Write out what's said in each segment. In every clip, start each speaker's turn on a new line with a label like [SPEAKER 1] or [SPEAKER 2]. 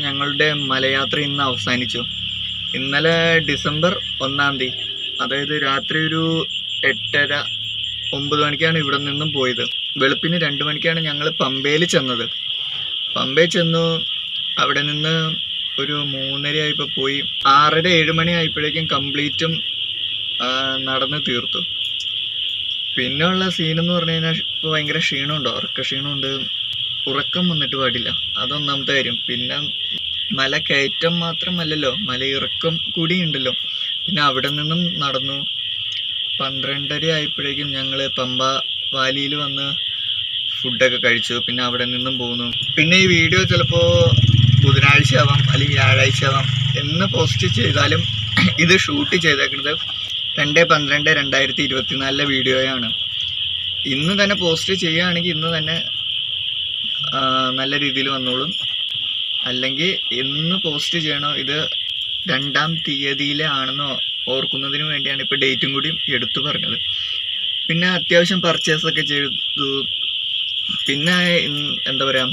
[SPEAKER 1] ഞങ്ങളുടെ മലയാത്ര ഇന്ന് അവസാനിച്ചു. ഇന്നലെ ഡിസംബർ ഒന്നാം തീയതി അതായത് രാത്രി ഒരു എട്ടര ഒമ്പത് മണിക്കാണ് ഇവിടെ നിന്നും പോയത്. വെളുപ്പിന് രണ്ട് മണിക്കാണ് ഞങ്ങൾ പമ്പയിൽ ചെന്നത്. പമ്പയിൽ ചെന്നു. അവിടെ നിന്ന് ഒരു മൂന്നര ആയപ്പോൾ പോയി. ആറര ഏഴ് മണി ആയപ്പോഴേക്കും കംപ്ലീറ്റും നടന്ന് തീർത്തു. പിന്നെയുള്ള സീൻ എന്ന് പറഞ്ഞു കഴിഞ്ഞാൽ ഇപ്പോൾ ഭയങ്കര ക്ഷീണമുണ്ട്. ഉറക്ക ക്ഷീണമുണ്ട്. ഉറക്കം വന്നിട്ട് പാടില്ല. അതൊന്നാമത്തെ കാര്യം. പിന്നെ മല കയറ്റം മാത്രമല്ലല്ലോ മലയിറക്കം കൂടി ഉണ്ടല്ലോ പിന്നെ അവിടെ നിന്നും നടന്നു. പന്ത്രണ്ടര ആയപ്പോഴേക്കും ഞങ്ങൾ പമ്പ വാലിയിൽ വന്ന് ഫുഡൊക്കെ കഴിച്ചു. പിന്നെ അവിടെ നിന്നും പോന്നു. പിന്നെ ഈ വീഡിയോ ചിലപ്പോൾ ബുധനാഴ്ച ആവാം അല്ലെങ്കിൽ വ്യാഴാഴ്ച ആവാം എന്ന് പോസ്റ്റ് ചെയ്താലും ഇത് ഷൂട്ട് ചെയ്തേക്കുന്നത് രണ്ട് പന്ത്രണ്ട് രണ്ടായിരത്തി ഇരുപത്തിനാലിലെ വീഡിയോയാണ്. ഇന്ന് തന്നെ പോസ്റ്റ് ചെയ്യുകയാണെങ്കിൽ ഇന്ന് തന്നെ നല്ല രീതിയിൽ വന്നോളും. അല്ലെങ്കിൽ എന്ന് പോസ്റ്റ് ചെയ്യണോ ഇത് രണ്ടാം തീയതിയിലെ ആണെന്നോ ഓർക്കുന്നതിന് വേണ്ടിയാണ് ഇപ്പോൾ ഡേറ്റും കൂടി എടുത്തു പറഞ്ഞത്. പിന്നെ അത്യാവശ്യം പർച്ചേസ് ഒക്കെ ചെയ്തു. പിന്നെ എന്താ പറയുക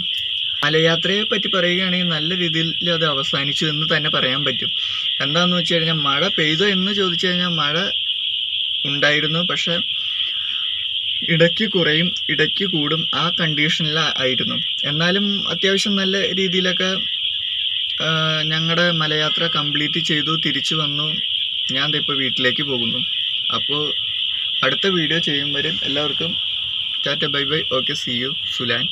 [SPEAKER 1] മലയാത്രയെ പറ്റി പറയുകയാണെങ്കിൽ നല്ല രീതിയിൽ അത് അവസാനിച്ചു എന്ന് തന്നെ പറയാൻ പറ്റും. എന്താണെന്ന് വെച്ച് കഴിഞ്ഞാൽ മഴ പെയ്തോ എന്ന് ചോദിച്ചു കഴിഞ്ഞാൽ മഴ ഉണ്ടായിരുന്നു. പക്ഷെ ഇടയ്ക്ക് കുറയും ഇടയ്ക്ക് കൂടും ആ കണ്ടീഷനിലായിരുന്നു എന്നാലും അത്യാവശ്യം നല്ല രീതിയിലൊക്കെ ഞങ്ങളുടെ മലയാത്ര കംപ്ലീറ്റ് ചെയ്തു തിരിച്ചു വന്നു. ഞാൻ ഇപ്പോൾ വീട്ടിലേക്ക് പോകുന്നു. അപ്പോൾ അടുത്ത വീഡിയോ ചെയ്യും വരെ എല്ലാവർക്കും tata bye bye. Okay see you സുലാൻ.